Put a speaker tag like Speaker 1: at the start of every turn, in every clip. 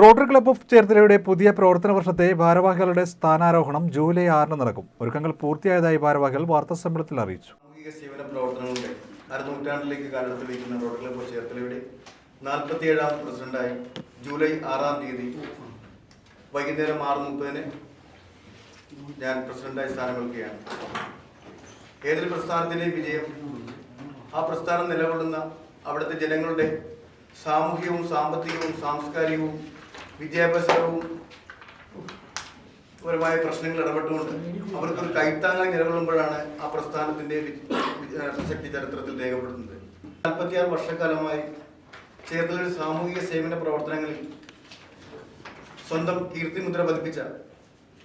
Speaker 1: Rotary club of ചേർത്തലയുടെ പുതിയ പ്രവർത്തന വർഷത്തെ ഭാരവാഹികളുടെ സ്ഥാനാരോഹണം ജൂലൈ ആറിന് നടക്കും. ഒരുക്കങ്ങൾ പൂർത്തിയായതായി ഭാരവാഹികൾ വാർത്താ സമ്മേളനത്തിൽ
Speaker 2: അറിയിച്ചു. സേവന പ്രവർത്തനങ്ങളുടെ അരനൂറ്റാണ്ടിലേക്ക് കാലത്ത് വയ്ക്കുന്ന ക്ലബ് ക്ലബ്ബ് ചേർത്തലയുടെ നാൽപ്പത്തിയേഴാം പ്രസിഡന്റായി ജൂലൈ ആറാം തീയതി വൈകുന്നേരം ആറ് മുപ്പതിന് ഞാൻ പ്രസിഡന്റായി സ്ഥാനമേൽക്കുകയാണ്. ഏതൊരു പ്രസ്ഥാനത്തിലെ വിജയം ആ പ്രസ്ഥാനം നിലകൊള്ളുന്ന അവിടുത്തെ ജനങ്ങളുടെ സാമൂഹികവും സാമ്പത്തികവും സാംസ്കാരികവും വിദ്യാഭ്യാസപരവും പരമായ പ്രശ്നങ്ങൾ ഇടപെട്ടുകൊണ്ട് അവർക്കൊരു കൈത്താങ്ങായി നിലകൊള്ളുമ്പോഴാണ് ആ പ്രസ്ഥാനത്തിന്റെ ശക്തി ചരിത്രത്തിൽ രേഖപ്പെടുത്തുന്നത്. നാൽപ്പത്തിയാറ് വർഷക്കാലമായി ചേർത്തലയുടെ സാമൂഹിക സേവന പ്രവർത്തനങ്ങളിൽ സ്വന്തം കീർത്തിമുദ്ര പതിപ്പിച്ച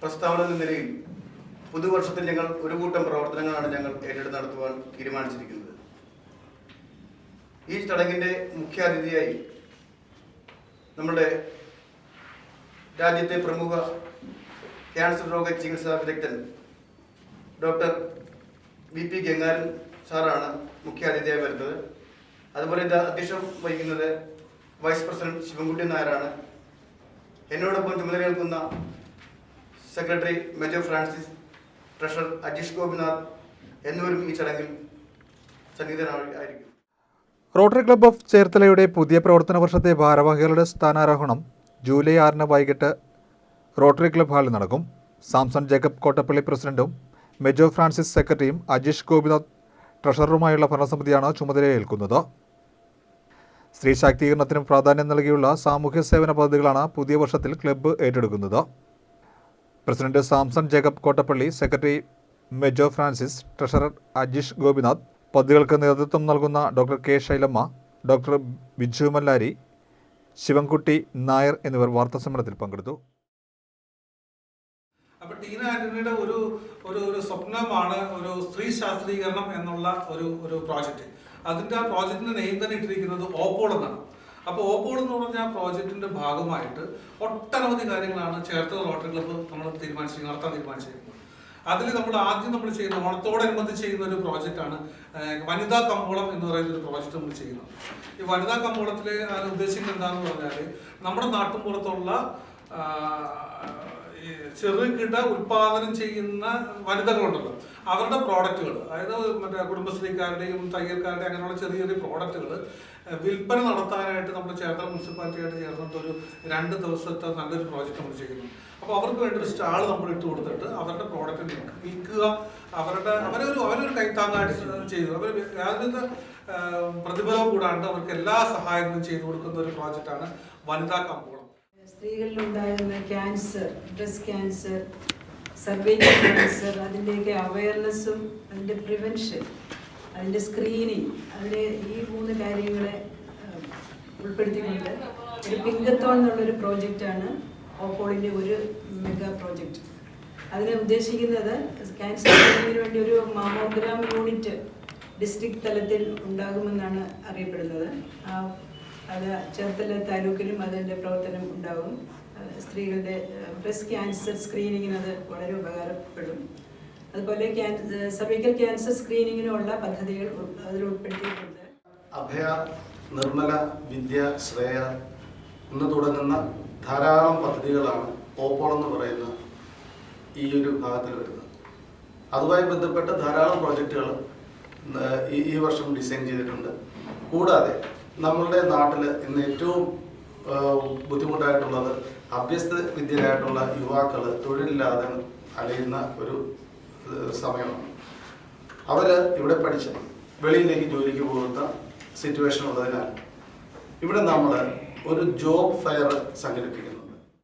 Speaker 2: പ്രസ്താവന എന്ന നിലയിൽ പുതുവർഷത്തിൽ ഞങ്ങൾ ഒരു കൂട്ടം പ്രവർത്തനങ്ങളാണ് ഞങ്ങൾ ഏറ്റെടുത്ത് നടത്തുവാൻ തീരുമാനിച്ചിരിക്കുന്നത്. ഈ ചടങ്ങിന്റെ മുഖ്യാതിഥിയായി നമ്മുടെ രാജ്യത്തെ പ്രമുഖ ക്യാൻസർ രോഗ ചികിത്സാ വിദഗ്ധൻ ഡോക്ടർ വി പി ഗംഗാരൻ സാറാണ് മുഖ്യാതിഥിയായി വരുന്നത്. അതുപോലെ ഇത് അധ്യക്ഷം വഹിക്കുന്നത് വൈസ് പ്രസിഡന്റ് ശിവൻകുട്ടി നായരാണ്. എന്നോടൊപ്പം ചുമതലയേൽക്കുന്ന secretary major Francis treasurer Ajeesh Gopinath എന്നിവരും ഈ ചടങ്ങിൽ സന്നിഹിതനായിരിക്കും
Speaker 1: റോട്ടറി ക്ലബ് ഓഫ് ചേർത്തലയുടെ പുതിയ പ്രവർത്തന വർഷത്തെ ഭാരവാഹികളുടെ സ്ഥാനാരോഹണം ജൂലൈ ആറിന് വൈകിട്ട് റോട്ടറി ക്ലബ് ഹാളിൽ നടക്കും. സാംസൺ ജേക്കബ് കോട്ടപ്പള്ളി പ്രസിഡന്റും മെജോ ഫ്രാൻസിസ് സെക്രട്ടറിയും അജീഷ് ഗോപിനാഥ് ട്രഷററുമായുള്ള ഭരണസമിതിയാണ് ചുമതലയേൽക്കുന്നത് സ്ത്രീ ശാക്തീകരണത്തിനും പ്രാധാന്യം നൽകിയുള്ള സാമൂഹ്യ സേവന പദ്ധതികളാണ് പുതിയ വർഷത്തിൽ ക്ലബ്ബ് ഏറ്റെടുക്കുന്നത്. President Samson Jacob Kottappally secretary Mejo Francis treasurer Ajeesh Gopinath പദ്ധതികൾക്ക് നേതൃത്വം നൽകുന്ന doctor K Shylamma doctor Biju Mallari Sivankutty Nair എന്നിവർ വാർത്താസമ്മേളനത്തിൽ പങ്കെടുത്തു.
Speaker 3: അപ്പോൾ ടീന ആന്റണിയുടെ ഒരു ഒരു ഒരു സ്വപ്നമാണ് ഒരു സ്ത്രീ ശാസ്ത്രീകരണം എന്നുള്ള ഒരു ഒരു പ്രോജക്റ്റ്. അതിന്റെ ആ പ്രോജക്റ്റിന്റെ നെയിം തന്നെ ഇട്ടിരിക്കുന്നത് ഓപ്പോൾ എന്നാണ്. അപ്പോൾ ഓപ്പോൾ എന്ന് പറഞ്ഞ ആ പ്രോജക്റ്റിന്റെ ഭാഗമായിട്ട് ഒട്ടനവധി കാര്യങ്ങളാണ് ചേർത്തല റോട്ടറി ക്ലബ്ബ് നമ്മൾ തീരുമാനിച്ചിരിക്കുന്നത് നടത്താൻ തീരുമാനിച്ചിരിക്കുന്നത്. അതിൽ നമ്മൾ ആദ്യം നമ്മൾ ചെയ്യുന്ന ഓണത്തോടനുബന്ധിച്ച് ചെയ്യുന്ന ഒരു പ്രോജക്റ്റാണ് വനിതാ കമ്പോളം എന്ന് പറയുന്ന ഒരു പ്രോജക്റ്റ് നമ്മൾ ചെയ്യുന്നത്. ഈ വനിതാ കമ്പോളത്തിൽ ഉദ്ദേശിക്കുന്നത് എന്താണെന്ന് പറഞ്ഞാൽ നമ്മുടെ നാട്ടുമ്പുറത്തുള്ള ചെറുകിട ഉൽപാദനം ചെയ്യുന്ന വനിതകളുണ്ടല്ലോ. അവരുടെ പ്രോഡക്റ്റുകൾ അതായത് മറ്റേ കുടുംബശ്രീക്കാരുടെയും തയ്യൽക്കാരുടെയും അങ്ങനെയുള്ള ചെറിയ ചെറിയ പ്രോഡക്റ്റുകൾ വിൽപ്പന നടത്താനായിട്ട് നമ്മുടെ ചേർത്തല മുനിസിപ്പാലിറ്റിയായിട്ട് ചേർന്നിട്ട് ഒരു രണ്ട് ദിവസത്തെ നല്ലൊരു പ്രോജക്റ്റ് നമ്മൾ ചെയ്യുന്നു അപ്പോൾ അവർക്ക് വേണ്ടി ഒരു സ്റ്റാൾ നമ്മൾ ഇട്ട് കൊടുത്തിട്ട് അവരുടെ പ്രോഡക്റ്റ് വിൽക്കുക അവരുടെ അവരൊരു അവരൊരു കൈത്താങ്ങായിട്ട് ചെയ്തു. അവർ യാതൊരു ആ, പ്രതിഫലവും കൂടാണ്ട് അവർക്ക് എല്ലാ സഹായങ്ങളും ചെയ്തു കൊടുക്കുന്ന ഒരു പ്രോജക്റ്റാണ് വനിതാ കമ്പോളം.
Speaker 4: സ്ത്രീകളിലുണ്ടാകുന്ന ക്യാൻസർ ബ്രസ്റ്റ് ക്യാൻസർ ക്യാൻസർ അതിന്റെയൊക്കെ അവയർനെസ്സും അതിന്റെ പ്രിവെൻഷൻ അതിന്റെ സ്ക്രീനിങ് അതിന് ഈ മൂന്ന് കാര്യങ്ങളെ ഉൾപ്പെടുത്തിക്കൊണ്ട് ഒരു പിങ്കത്തോൺ എന്നുള്ളൊരു പ്രോജക്റ്റാണ് ഓപ്പോളിന്റെ ഒരു മെഗാ പ്രോജക്റ്റ് അതിനെ ഉദ്ദേശിക്കുന്നത് ക്യാൻസർ വേണ്ടി ഒരു മാമോഗ്രാം യൂണിറ്റ് ഡിസ്ട്രിക്ട് തലത്തിൽ ഉണ്ടാകുമെന്നാണ് അറിയപ്പെടുന്നത്. അത് ചേർത്തല താലൂക്കിലും അതിന്റെ പ്രവർത്തനം ഉണ്ടാകും സ്ത്രീകളുടെ ബ്രസ്റ്റ് ക്യാൻസർ സ്ക്രീനിങ്ങിന് അത് വളരെ ഉപകാരപ്പെടും. അതുപോലെ സർവിക്കൽ ക്യാൻസർ സ്ക്രീനിങ്ങിനുള്ള പദ്ധതികൾ അതിൽ ഉൾപ്പെടുത്തിയിട്ടുണ്ട്.
Speaker 5: അഭയ നിർമ്മല വിദ്യ ശ്രേയ എന്ന് തുടങ്ങുന്ന ധാരാളം പദ്ധതികളാണ് ഓപ്പോൾ എന്ന് പറയുന്ന ഈ ഒരു ഭാഗത്തിൽ വരുന്നത്. അതുമായി ബന്ധപ്പെട്ട ധാരാളം പ്രോജക്റ്റുകൾ ഈ വർഷം ഡിസൈൻ ചെയ്തിട്ടുണ്ട്. കൂടാതെ നമ്മളുടെ നാട്ടിൽ ഇന്ന് ഏറ്റവും ബുദ്ധിമുട്ടായിട്ടുള്ളത് അഭ്യസ്ത വിദ്യരായിട്ടുള്ള യുവാക്കൾ തൊഴിലില്ലാതെ അലയുന്ന ഒരു സമയമാണ്. അവർ ഇവിടെ പഠിച്ച് വെളിയിലേക്ക് ജോലിക്ക് പോകുന്ന സിറ്റുവേഷൻ ഉള്ളതിനാൽ ഇവിടെ നമ്മൾ ഒരു ജോബ് ഫെയർ സംഘടിപ്പിക്കുന്നു.